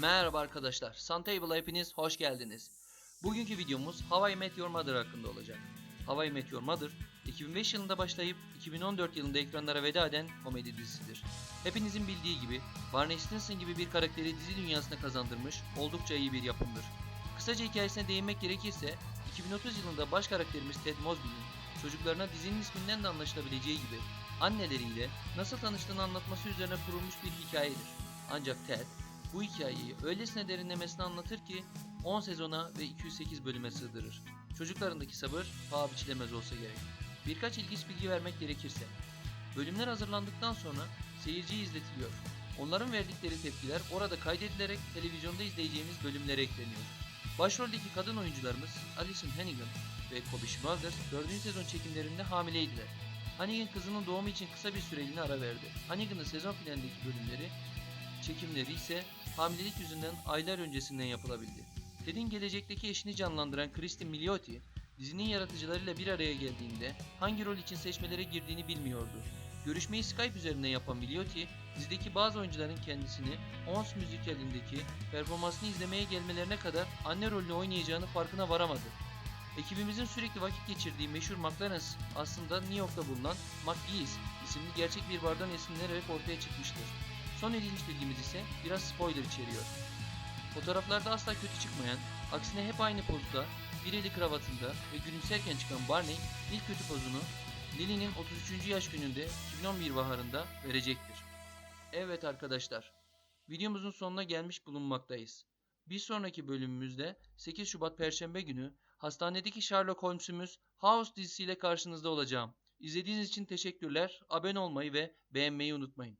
Merhaba arkadaşlar, Suntable'a hepiniz hoş geldiniz. Bugünkü videomuz How I Met Your Mother hakkında olacak. How I Met Your Mother, 2005 yılında başlayıp 2014 yılında ekranlara veda eden komedi dizisidir. Hepinizin bildiği gibi Barney Stinson gibi bir karakteri dizi dünyasına kazandırmış oldukça iyi bir yapımdır. Kısaca hikayesine değinmek gerekirse, 2030 yılında baş karakterimiz Ted Mosby'nin çocuklarına dizinin isminden de anlaşılabileceği gibi anneleriyle nasıl tanıştığını anlatması üzerine kurulmuş bir hikayedir. Ancak Ted, bu hikayeyi öylesine derinlemesine anlatır ki 10 sezona ve 208 bölüme sığdırır. Çocuklarındaki sabır paha biçilemez olsa gerek. Birkaç ilginç bilgi vermek gerekirse. Bölümler hazırlandıktan sonra seyirciye izletiliyor. Onların verdikleri tepkiler orada kaydedilerek televizyonda izleyeceğimiz bölümlere ekleniyor. Başroldeki kadın oyuncularımız Alison Hannigan ve Kobe Schmulders 4. sezon çekimlerinde hamileydiler. Hannigan kızının doğumu için kısa bir süreliğine ara verdi. Hannigan'ın sezon finalindeki bölümleri çekimleri ise hamilelik yüzünden aylar öncesinden yapılabildi. Ted'in gelecekteki eşini canlandıran Kristin Milioti, dizinin yaratıcılarıyla bir araya geldiğinde hangi rol için seçmelere girdiğini bilmiyordu. Görüşmeyi Skype üzerinden yapan Milioti, dizideki bazı oyuncuların kendisini Ons müzikalindeki performansını izlemeye gelmelerine kadar anne rolünü oynayacağını farkına varamadı. Ekibimizin sürekli vakit geçirdiği meşhur McLaren's aslında New York'ta bulunan McGee's isimli gerçek bir bardan esinlenerek ortaya çıkmıştır. Son ilginç bilgimiz ise biraz spoiler içeriyor. Fotoğraflarda asla kötü çıkmayan, aksine hep aynı pozda, bir eli kravatında ve gülümserken çıkan Barney ilk kötü pozunu Lily'nin 33. yaş gününde 2011 baharında verecektir. Evet arkadaşlar, videomuzun sonuna gelmiş bulunmaktayız. Bir sonraki bölümümüzde 8 Şubat Perşembe günü hastanedeki Sherlock Holmes'ümüz House dizisiyle karşınızda olacağım. İzlediğiniz için teşekkürler. Abone olmayı ve beğenmeyi unutmayın.